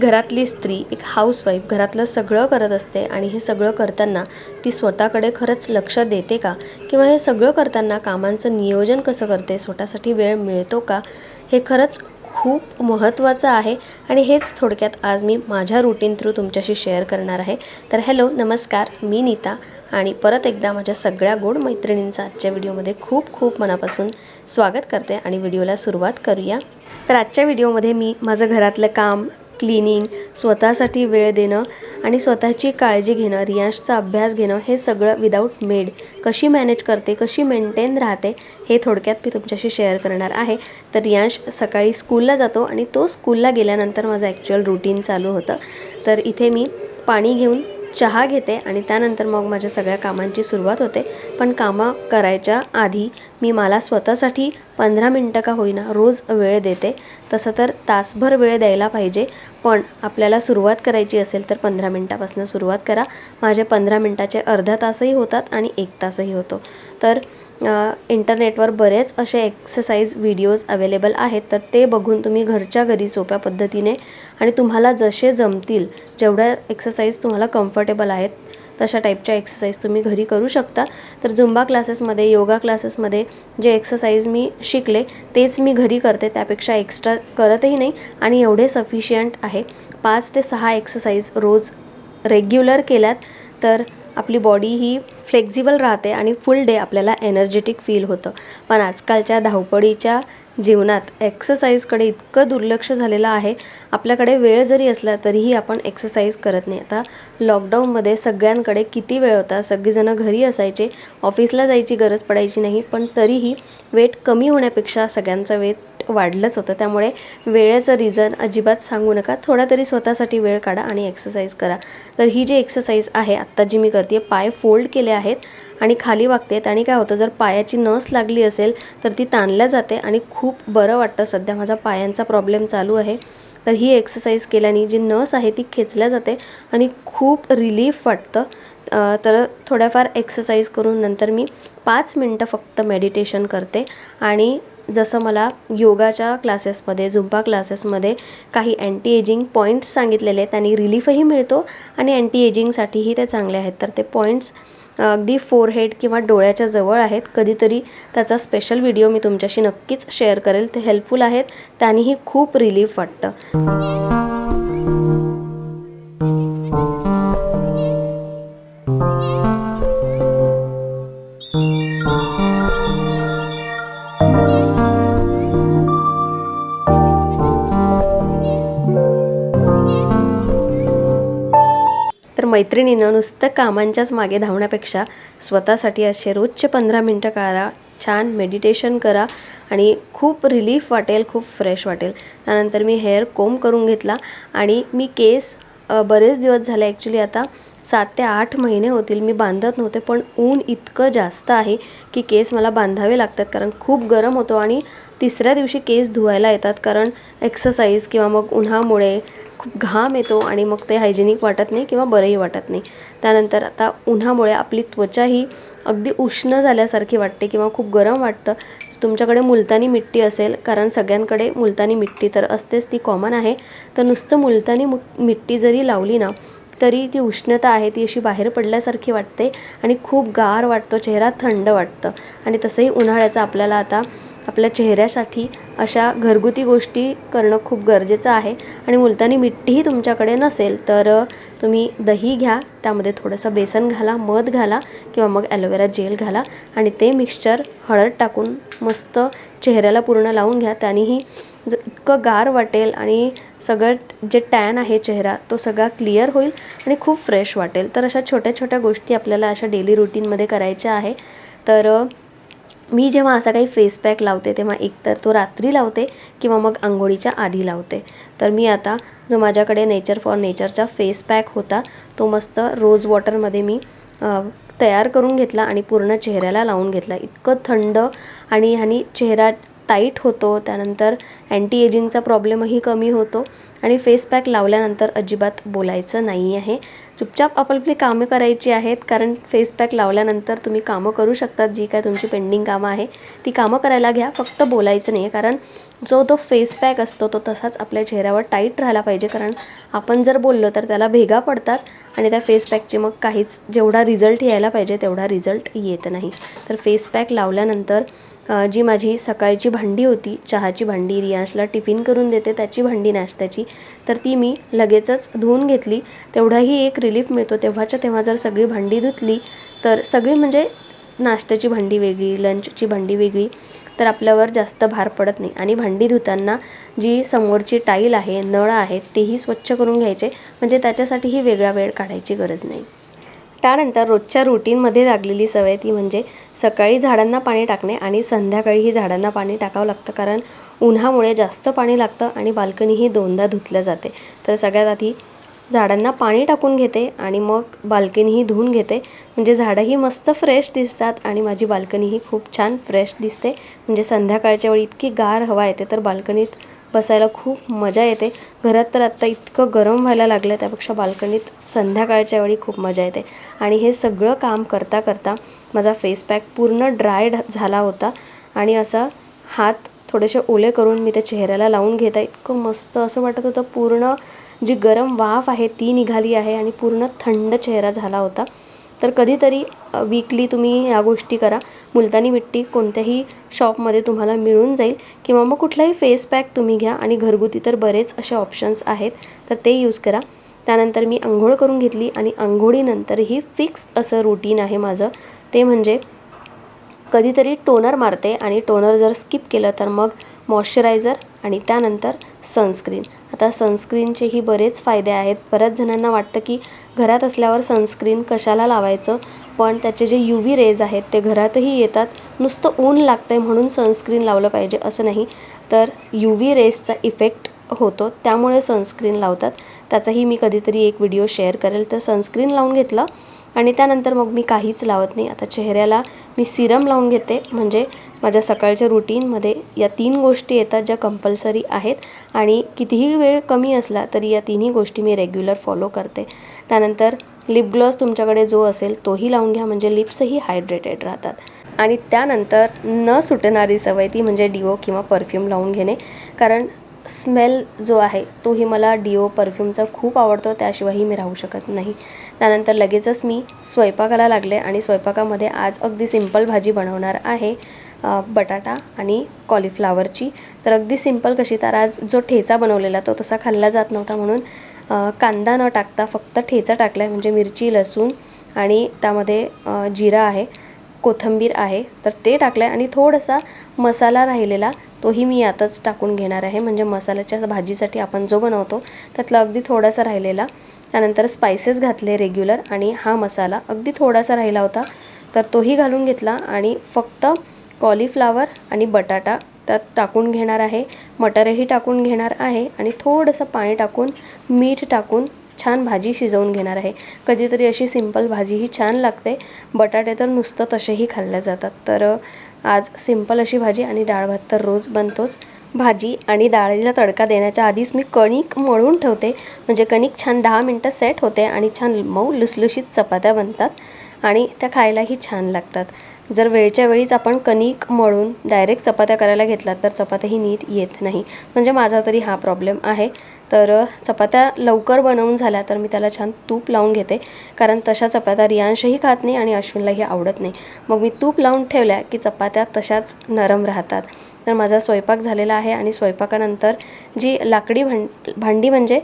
एक घरातली स्त्री एक हाऊसवाईफ घरातलं सगळं करत असते आणि हे सगळं करताना ती स्वतःकडे खरंच लक्ष देते का? किंवा हे सगळं करताना कामांचं नियोजन कसं करते? स्वतःसाठी वेळ मिळतो का? हे खरंच खूप महत्त्वाचं आहे आणि हेच थोडक्यात आज मी माझ्या रुटीन थ्रू तुमच्याशी शेअर करणार आहे. तर हॅलो नमस्कार मी नीता आणि परत एकदा माझ्या सगळ्या गोड मैत्रिणींचं आजच्या व्हिडिओमध्ये खूप खूप मनापासून स्वागत करते आणि व्हिडिओला सुरुवात करूया. तर आजच्या व्हिडिओमध्ये मी माझं घरातलं काम क्लिनिंग स्वतःसाठी वेळ देणं आणि स्वतःची काळजी घेणं रियांशचा अभ्यास घेणं हे सगळं विदाऊट मेड कशी मॅनेज करते कशी मेंटेन राहते हे थोडक्यात मी तुमच्याशी शेअर करणार आहे. तर रियांश सकाळी स्कूलला जातो आणि तो स्कूलला गेल्यानंतर माझं ॲक्च्युअल रुटीन चालू होतं. तर इथे मी पाणी घेऊन चहा घेते आणि त्यानंतर मग माझ्या सगळ्या कामांची सुरुवात होते. पण कामं करायच्या आधी मी मला स्वतःसाठी पंधरा मिनटं का होईना रोज वेळ देते. तसं तर तासभर वेळ द्यायला पाहिजे. पण आपल्याला सुरुवात करायची असेल तर पंधरा मिनटापासून सुरुवात करा. माझे पंधरा मिनटाचे अर्धा तासही होतात आणि एक तासही होतो. तर इंटरनेटवर बरेच असे एक्सरसाइज व्हिडिओज अवेलेबल आहेत. तर ते बघून तुम्ही घरच्या घरी सोप्या पद्धतीने आणि तुम्हाला जसे जमतील जेवढ्या एक्सरसाइज तुम्हाला कम्फर्टेबल आहेत तशा टाईपच्या एक्सरसाइज तुम्ही घरी करू शकता. तर झुंबा क्लासेसमध्ये योगा क्लासेसमध्ये जे एक्सरसाइज मी शिकले तेच मी घरी करते. त्यापेक्षा एक्स्ट्रा करतही नाही आणि एवढे सफिशियंट आहे. पाच ते सहा एक्सरसाइज रोज रेग्युलर केल्यात तर आपली बॉडी ही फ्लेक्झिबल राहते आणि फुल डे आपल्याला एनर्जेटिक फील होतं. पण आजकालच्या धावपळीच्या जीवनात एक्सरसाइजकडे इतकं दुर्लक्ष झालेलं आहे आपल्याकडे वेळ जरी असला तरीही आपण एक्सरसाइज करत नाही. आता लॉकडाऊनमध्ये सगळ्यांकडे किती वेळ होता? सगळीजणं घरी असायचे ऑफिसला जायची गरज पडायची नाही पण तरीही वेट कमी होण्यापेक्षा सगळ्यांचा वेट वाढलंच होतं. त्यामुळे वेळेचं रिझन अजिबात सांगू नका. थोडा तरी स्वतःसाठी वेळ काढा आणि एक्सरसाइज करा. तर ही जी एक्सरसाइज आहे आत्ता जी मी करते पाय फोल्ड केले आहेत आणि खाली वागते आणि काय होतं? जर पायाची नस लागली असेल तर ती ताणल्या जाते आणि खूप बरं वाटतं. सध्या माझा पायांचा प्रॉब्लेम चालू आहे. तर ही एक्सरसाइज केल्याने जी नस आहे ती खेचल्या जाते आणि खूप रिलीफ वाटतं. तर थोड्याफार एक्सरसाइज करून नंतर मी पाच मिनटं फक्त मेडिटेशन करते. आणि जसं मला योगाच्या क्लासेसमध्ये झुंबा क्लासेसमध्ये काही अँटी एजिंग पॉईंट्स सांगितलेले आहेत आणि रिलीफही मिळतो आणि अँटी एजिंगसाठीही ते चांगले आहेत. तर ते पॉईंट्स अगदी फोरहेड किंवा डोळ्याच्या जवळ आहेत. कधीतरी त्याचा स्पेशल व्हिडिओ मी तुमच्याशी नक्कीच शेअर करेल. ते हेल्पफुल आहेत. त्यानेही खूप रिलीफ वाटतं. मैत्रिणीनं नुसतं कामांच्याच मागे धावण्यापेक्षा स्वतःसाठी असे रोजचे पंधरा मिनटं काढा छान मेडिटेशन करा आणि खूप रिलीफ वाटेल खूप फ्रेश वाटेल. त्यानंतर मी हेअर कोम करून घेतला आणि मी केस बरेच दिवस झाले. ॲक्च्युली आता सात ते आठ महिने होतील. मी बांधत नव्हते पण ऊन इतकं जास्त आहे की केस मला बांधावे लागतात कारण खूप गरम होतो आणि तिसऱ्या दिवशी केस धुवायला येतात कारण एक्सरसाइज किंवा मग उन्हामुळे खूप घाम येतो आणि मग ते हायजेनिक वाटत नाही किंवा बरंही वाटत नाही. त्यानंतर आता उन्हामुळे आपली त्वचा ही अगदी उष्ण झाल्यासारखी वाटते किंवा खूप गरम वाटतं. तुमच्याकडे मुलतानी मिट्टी असेल कारण सगळ्यांकडे मुलतानी मिट्टी तर असतेच ती कॉमन आहे. तर नुसतं मुलतानी मु मिट्टी जरी लावली ना तरी ती उष्णता आहे ती अशी बाहेर पडल्यासारखी वाटते आणि खूप गार वाटतो चेहरा थंड वाटतं. आणि तसंही उन्हाळ्याचं आपल्याला आता आपल्या चेहऱ्यासाठी अशा घरगुती गोष्टी करणं खूप गरजेचं आहे. आणि मुलतानी मिट्टीही तुमच्याकडे नसेल तर तुम्ही दही घ्या त्यामध्ये थोडंसं बेसन घाला मध घाला किंवा मग ॲलोवेरा जेल घाला आणि ते मिक्सचर हळद टाकून मस्त चेहऱ्याला पूर्ण लावून घ्या. त्यानेही ज इतकं गार वाटेल आणि सगळं जे टॅन आहे चेहरा तो सगळा क्लिअर होईल आणि खूप फ्रेश वाटेल. तर अशा छोट्या छोट्या गोष्टी आपल्याला अशा डेली रुटीनमध्ये करायच्या आहे. तर मी जेव्हा असा काही फेस पॅक लावते तेव्हा एकतर तो रात्री लावते किंवा मग आंघोळीच्या आधी लावते. तर मी आता जो माझ्याकडे नेचर फॉर नेचरचा फेस पॅक होता तो मस्त रोज वॉटरमध्ये मी तयार करून घेतला आणि पूर्ण चेहऱ्याला लावून घेतला. इतकं थंड आणि ह्यानी चेहरा टाईट होतो त्यानंतर अँटी एजिंगचा प्रॉब्लेमही कमी होतो आणि फेस पॅक लावल्यानंतर अजिबात बोलायचं नाही आहे चुपचाप आपापली कामं करायची आहेत कारण फेस पॅक लावल्यानंतर तुम्ही कामं करू शकतात जी काय तुमची पेंडिंग कामं आहे ती कामं करायला घ्या. फक्त बोलायचं नाही आहे कारण जो तो फेस पॅक असतो तो तसाच आपल्या चेहऱ्यावर टाईट राहायला पाहिजे. कारण आपण जर बोललो तर त्याला भेगा पडतात आणि त्या फेस पॅकचे मग काहीच जेवढा रिझल्ट यायला पाहिजे तेवढा रिझल्ट येत नाही. तर फेस पॅक लावल्यानंतर जी माझी सकाळची भांडी होती चहाची भांडी रियांशला टिफिन करून देते त्याची भांडी नाश्त्याची तर ती मी लगेचच धुवून घेतली. तेवढाही एक रिलीफ मिळतो. तेव्हाच्या तेव्हा जर सगळी भांडी धुतली तर सगळी म्हणजे नाश्त्याची भांडी वेगळी लंचची भांडी वेगळी तर आपल्यावर जास्त भार पडत नाही. आणि भांडी धुताना जी समोरची टाईल आहे नळ आहेत तेही स्वच्छ करून घ्यायचे. म्हणजे त्याच्यासाठीही वेगळा वेळ काढायची गरज नाही. त्यानंतर रोजच्या रुटीनमध्ये लागलेली सवय ती म्हणजे सकाळी झाडांना पाणी टाकणे आणि संध्याकाळीही झाडांना पाणी टाकावं लागतं. कारण उन्हामुळे जास्त पाणी लागतं आणि बाल्कनीही दोनदा धुतल्या जाते. तर सगळ्यात आधी झाडांना पाणी टाकून घेते आणि मग बाल्कनीही धुवून घेते. म्हणजे झाडंही मस्त फ्रेश दिसतात आणि माझी बाल्कनीही खूप छान फ्रेश दिसते. म्हणजे संध्याकाळच्या वेळी इतकी गार हवा येते तर बाल्कनीत बसायला खूप मजा येते. घरात तर आत्ता इतकं गरम व्हायला लागलं त्यापेक्षा बाल्कनीत संध्याकाळच्या वेळी खूप मजा येते. आणि हे सगळं काम करता करता माझा फेस पॅक पूर्ण ड्राय झाला होता. आणि असा हात थोडेसे ओले करून मी त्या चेहऱ्याला लावून घेता इतकं मस्त असं वाटत होतं. पूर्ण जी गरम वाफ आहे ती निघाली आहे आणि पूर्ण थंड चेहरा झाला होता. तर कधीतरी वीकली तुम्ही ह्या गोष्टी करा. मुलतानी मिट्टी कोणत्याही शॉपमध्ये तुम्हाला मिळून जाईल किंवा मग कुठलाही फेस पॅक तुम्ही घ्या आणि घरगुती तर बरेच असे ऑप्शन्स आहेत तर ते यूज करा. त्यानंतर मी आंघोळ करून घेतली आणि आंघोळीनंतरही फिक्स असं रुटीन आहे माझं. ते म्हणजे कधीतरी टोनर मारते आणि टोनर जर स्किप केलं तर मग मॉइश्चरायझर आणि त्यानंतर सनस्क्रीन. आता सनस्क्रीनचेही बरेच फायदे आहेत. बऱ्याच जणांना वाटतं की घरात असल्यावर सनस्क्रीन कशाला लावायचं? पण त्याचे जे यू व्ही रेज आहेत ते घरातही येतात. नुसतं ऊन लागतं आहे म्हणून सनस्क्रीन लावलं पाहिजे असं नाही. तर यू व्ही रेजचा इफेक्ट होतो. त्यामुळे सनस्क्रीन लावतात. त्याचाही मी कधीतरी एक व्हिडिओ शेअर करेल. तर सनस्क्रीन लावून घेतलं. आणि त्यानंतर मग मी काहीच लावत नाही. आता चेहऱ्याला मी सिरम लावून घेते. म्हणजे माझ्या सकाळच्या रुटीनमध्ये या तीन गोष्टी येतात ज्या कंपल्सरी आहेत आणि कितीही वेळ कमी असला तरी या तिन्ही गोष्टी मी रेग्युलर फॉलो करते. त्यानंतर लिप ग्लॉस तुमच्याकडे जो असेल तोही लावून घ्या. म्हणजे लिप्सही हायड्रेटेड राहतात. आणि त्यानंतर न सुटणारी सवय ती म्हणजे डिओ किंवा परफ्यूम लावून घेणे. कारण स्मेल जो आहे तोही मला डिओ परफ्यूमचा खूप आवडतो. त्याशिवायही मी राहू शकत नाही. त्यानंतर लगेचच मी स्वयंपाकाला लागले आणि स्वयंपाकामध्ये आज अगदी सिंपल भाजी बनवणार आहे बटाटा आणि कॉलीफ्लावरची. तर अगदी सिंपल कशी तर आज जो ठेचा बनवलेला तो तसा खाल्ला जात नव्हता म्हणून कांदा न टाकता फक्त ठेचा टाकला आहे म्हणजे मिरची लसूण आणि त्यामध्ये जिरा आहे कोथिंबीर आहे तर ते टाकलं आहे आणि थोडासा मसाला राहिलेला तोही मी यातच टाकून घेणार आहे. म्हणजे मसाल्याच्या भाजीसाठी आपण जो बनवतो त्यातला अगदी थोडासा राहिलेला त्यानंतर स्पायसेस घातले रेग्युलर आणि हा मसाला अगदी थोडासा राहिला होता. तर तोही घालून घेतला आणि फक्त कॉलीफ्लावर आणि बटाटा त्यात टाकून घेणार आहे. मटरही टाकून घेणार आहे आणि थोडंसं पाणी टाकून मीठ टाकून छान भाजी शिजवून घेणार आहे. कधीतरी अशी सिंपल भाजीही छान लागते. बटाटे तर नुसतं तसेही खाल्ल्या जातात. तर आज सिंपल अशी भाजी आणि डाळ भात तर रोज बनतोच. भाजी आणि डाळीला तडका देण्याच्या आधीच मी कणिक मळून ठेवते. म्हणजे कणिक छान दहा मिनटं सेट होते आणि छान मऊ लुसलुशीत चपात्या बनतात आणि त्या खायलाही छान लागतात. जर वेळच्या वेळीच आपण कणिक मळून डायरेक्ट चपात्या करायला घेतलात तर चपात्याही नीट येत नाही. म्हणजे माझा तरी हा प्रॉब्लेम आहे. तर चपात्या लवकर बनवून झाल्या तर मी त्याला छान तूप लावून घेते. कारण तशा चपात्या रियांशही खात नाही आणि अश्विनलाही आवडत नाही. मग मी तूप लावून ठेवल्या की चपात्या तशाच नरम राहतात. तर माझा स्वयंपाक झालेला आहे आणि स्वयंपाकानंतर जी लाकडी भां भांडी म्हणजे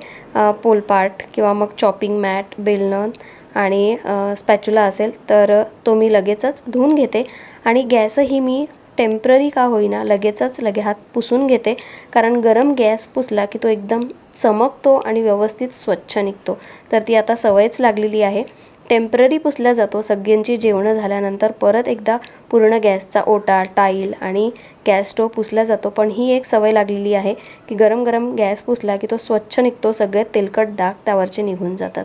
पोलपाट किंवा मग चॉपिंग मॅट बेलनन आणि स्पॅच्युला असेल तर तो मी लगेचच धुवून घेते. आणि गॅसही मी टेंपररी का होईना लगेचच लगे हात पुसून घेते. कारण गरम गॅस पुसला की तो एकदम चमकतो आणि व्यवस्थित स्वच्छ निघतो. तर ती आता सवयच लागलेली आहे. टेंपररी पुसला जातो. सगळ्यांची जेवणं झाल्यानंतर परत एकदा पूर्ण गॅसचा ओटा टाईल आणि गॅस स्टोव पुसला जातो. पण ही एक सवय लागलेली आहे की गरम गरम गॅस पुसला की तो स्वच्छ निघतो सगळे तेलकट डाग त्यावरचे निघून जातात.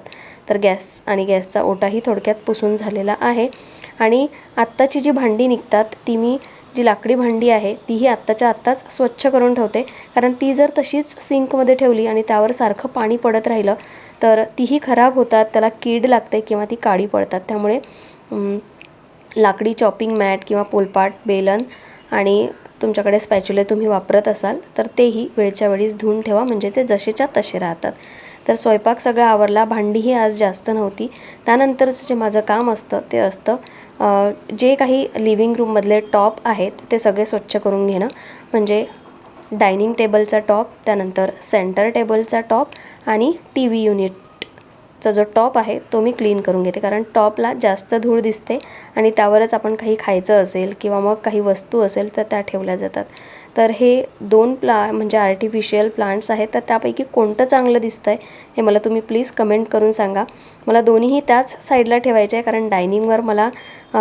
तर गॅस आणि गॅसचा ओटाही थोडक्यात पुसून झालेला आहे. आणि आत्ताची जी भांडी निघतात ती मी जी लाकडी भांडी आहे तीही आत्ताच्या आत्ताच स्वच्छ करून ठेवते. कारण ती जर तशीच सिंकमध्ये ठेवली आणि त्यावर सारखं पाणी पडत राहिलं तर तीही खराब होतात त्याला कीड लागते किंवा ती काळी पडतात. त्यामुळे लाकडी चॉपिंग मॅट किंवा पोलपाट बेलन आणि तुमच्याकडे स्पॅच्युले तुम्ही वापरत असाल तर तेही वेळच्या वेळीच धुवून ठेवा. म्हणजे ते जसेच्या तसे राहतात. तर स्वयंपाक सगळा आवरला भांडीही आज जास्त नव्हती. त्यानंतरचं जे माझं काम असतं ते असतं जे काही लिव्हिंग रूममधले टॉप आहेत ते सगळे स्वच्छ करून घेणं. म्हणजे डायनिंग टेबलचा टॉप त्यानंतर सेंटर टेबलचा टॉप आणि टी व्ही युनिटचा जो टॉप आहे तो मी क्लीन करून घेते. कारण टॉपला जास्त धूळ दिसते आणि त्यावरच आपण काही खायचं असेल किंवा मग काही वस्तू असेल तर त्या ठेवल्या जातात. तर हे दोन प्ला म्हणजे आर्टिफिशियल प्लांट्स आहेत तर त्यापैकी कोणतं चांगलं दिसतं आहे हे मला तुम्ही प्लीज कमेंट करून सांगा. मला दोन्हीही त्याच साईडला ठेवायचे आहे कारण डायनिंगवर मला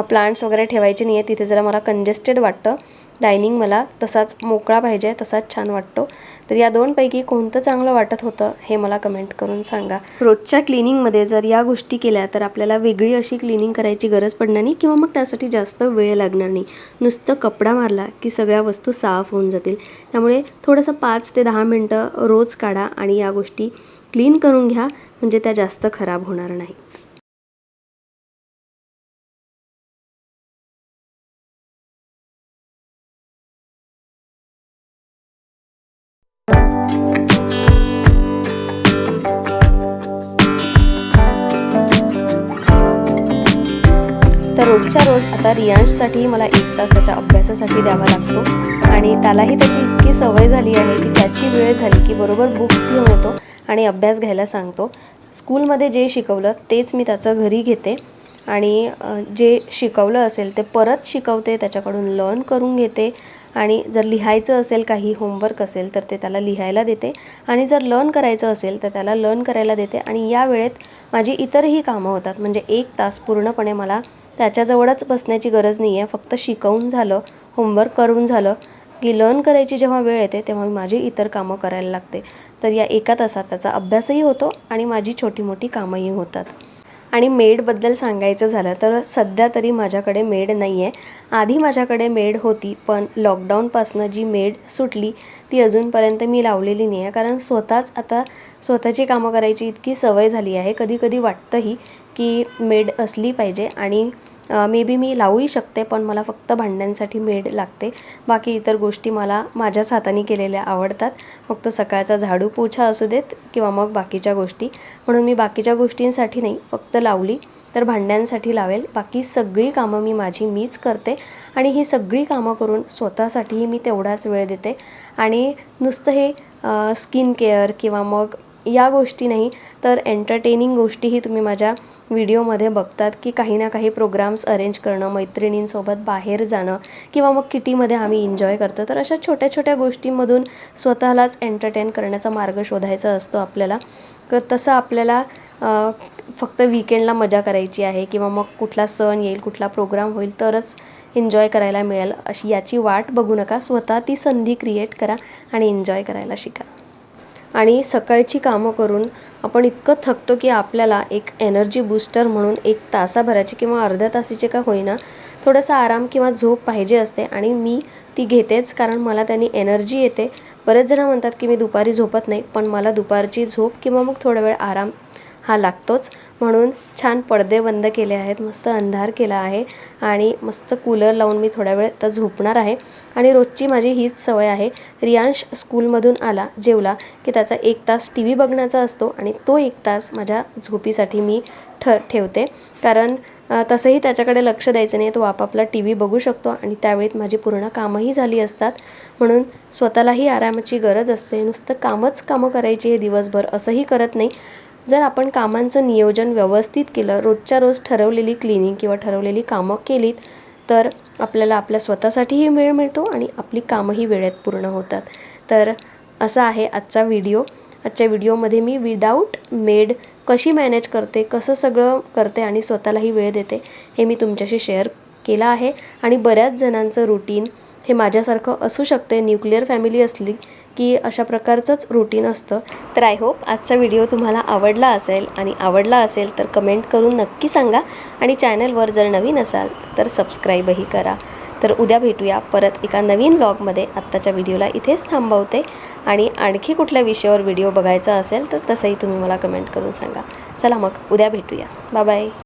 प्लांट्स वगैरे ठेवायचे नाही आहे तिथे जरा मला कंजेस्टेड वाटतं. डायनिंग मला तसाच मोकळा पाहिजे तसाच छान वाटतो. तर या दोनपैकी कोणतं चांगलं वाटत होतं हे मला कमेंट करून सांगा. रोजच्या क्लिनिंगमध्ये जर या गोष्टी केल्या तर आपल्याला वेगळी अशी क्लिनिंग करायची गरज पडणार नाही किंवा मग त्यासाठी जास्त वेळ लागणार नाही. नुसतं कपडा मारला की सगळ्या वस्तू साफ होऊन जातील. त्यामुळे थोडंसं पाच ते दहा मिनटं रोज काढा आणि या गोष्टी क्लीन करून घ्या म्हणजे त्या जास्त खराब होणार नाही. आता मला एक तास त्याच्या अभ्यासासाठी द्यावा लागतो. आणि त्यालाही त्याची इतकी सवय झाली आहे की त्याची वेळ झाली की बरोबर बुक्स घेऊन येतो आणि अभ्यास घ्यायला सांगतो. स्कूलमध्ये जे शिकवलं तेच मी त्याचं घरी घेते. आणि जे शिकवलं असेल ते परत शिकवते त्याच्याकडून लर्न करून घेते. आणि जर लिहायचं असेल काही होमवर्क असेल तर ते त्याला लिहायला देते. आणि जर लर्न करायचं असेल तर त्याला लर्न करायला देते. आणि या वेळेत माझी इतरही कामं होतात. म्हणजे एक तास पूर्णपणे मला त्याच्याजवळच बसण्याची गरज नाही आहे फक्त शिकवून झालं होमवर्क करून झालं. की लर्न करायची जेव्हा वेळ येते तेव्हा मी माझी इतर कामं करायला लागते. तर या एका तासात त्याचा अभ्यासही होतो आणि माझी छोटी मोठी कामंही होतात. आणि मेडबद्दल सांगायचं झालं तर सध्या तरी माझ्याकडे मेड नाही आहे आधी माझ्याकडे मेड होती पण लॉकडाऊनपासनं जी मेड सुटली ती अजूनपर्यंत मी लावलेली नाही आहे कारण स्वतःच आता स्वतःची कामं करायची इतकी सवय झाली आहे. कधी कधी वाटतंही की मेड असली पाहिजे आणि मे बी मी लावूही शकते पण मला फक्त भांड्यांसाठी मेड लागते. बाकी इतर गोष्टी मला माझ्याच हाताने केलेल्या आवडतात. मग तो सकाळचा झाडू पोछा असू देत किंवा मग बाकीच्या गोष्टी. म्हणून मी बाकीच्या गोष्टींसाठी नाही फक्त लावली तर भांड्यांसाठी लावेल. बाकी सगळी कामं मी माझी मीच करते आणि ही सगळी कामं करून स्वतःसाठीही मी तेवढाच वेळ देते. आणि नुसतं हे स्किन केअर किंवा मग या गोष्टी नाही तर एंटरटेनिंग गोष्टीही तुम्ही माझ्या व्हिडिओमध्ये बघतात की काही ना काही प्रोग्राम्स अरेंज करणं मैत्रिणींसोबत बाहेर जाणं किंवा मग किटीमध्ये आम्ही एन्जॉय करतो. तर अशा छोट्या छोट्या गोष्टींमधून स्वतःलाच एंटरटेन करण्याचा मार्ग शोधायचा असतो आपल्याला. तर तसं आपल्याला फक्त विकेंडला मजा करायची आहे किंवा मग कुठला सण येईल कुठला प्रोग्राम होईल तरच एन्जॉय करायला मिळेल. अशी याची वाट बघू नका. स्वतः ती संधी क्रिएट करा आणि एन्जॉय करायला शिका. आणि सकाळची कामं करून आपण इतकं थकतो की आपल्याला एक एनर्जी बूस्टर म्हणून एक तासाभराची किंवा अर्ध्या तासाची का होईना थोडासा आराम किंवा झोप पाहिजे असते आणि मी ती घेतेच कारण मला त्यांनी एनर्जी येते. बरेच जण म्हणतात की मी दुपारी झोपत नाही पण मला दुपारची झोप किंवा मग थोडा वेळ आराम हा लागतोच. म्हणून छान पडदे बंद केले आहेत मस्त अंधार केला आहे आणि मस्त कूलर लावून मी थोड्या वेळ तर झोपणार आहे. आणि रोजची माझी हीच सवय आहे. रियांश स्कूलमधून आला जेवला की त्याचा एक तास टी व्ही बघण्याचा असतो आणि तो एक तास माझ्या झोपीसाठी मी ठ ठेवते. कारण तसंही त्याच्याकडे लक्ष द्यायचं नाही तो आपापला टी व्ही बघू शकतो आणि त्यावेळीत माझी पूर्ण कामंही झाली असतात. म्हणून स्वतःलाही आरामाची गरज असते. नुसतं कामच कामं करायची हे दिवसभर असंही करत नाही. जर आपण कामांचं नियोजन व्यवस्थित केलं रोजच्या रोज ठरवलेली क्लिनिंग किंवा ठरवलेली कामं केलीत तर आपल्याला आपल्या स्वतःसाठीही वेळ मिळतो आणि आपली कामंही वेळेत पूर्ण होतात. तर असा आहे आजचा व्हिडिओ आजच्या व्हिडिओमध्ये मी विदाऊट मेड कशी मॅनेज करते कसं सगळं करते आणि स्वतःलाही वेळ देते हे मी तुमच्याशी शेअर केलं आहे. आणि बऱ्याच जणांचं रुटीन हे माझ्यासारखं असू शकते. न्यूक्लिअर फॅमिली असली की अशा प्रकारचंच रुटीन असतं. तर आय होप आजचा व्हिडिओ तुम्हाला आवडला असेल आणि आवडला असेल तर कमेंट करून नक्की सांगा आणि चॅनलवर जर नवीन असाल तर सबस्क्राईबही करा. तर उद्या भेटूया परत एका नवीन ब्लॉगमध्ये आत्ताच्या व्हिडिओला इथेच थांबवते आणि आणखी कुठल्या विषयावर व्हिडिओ बघायचा असेल तर तसंही तुम्ही मला कमेंट करून सांगा. चला मग उद्या भेटूया. बाय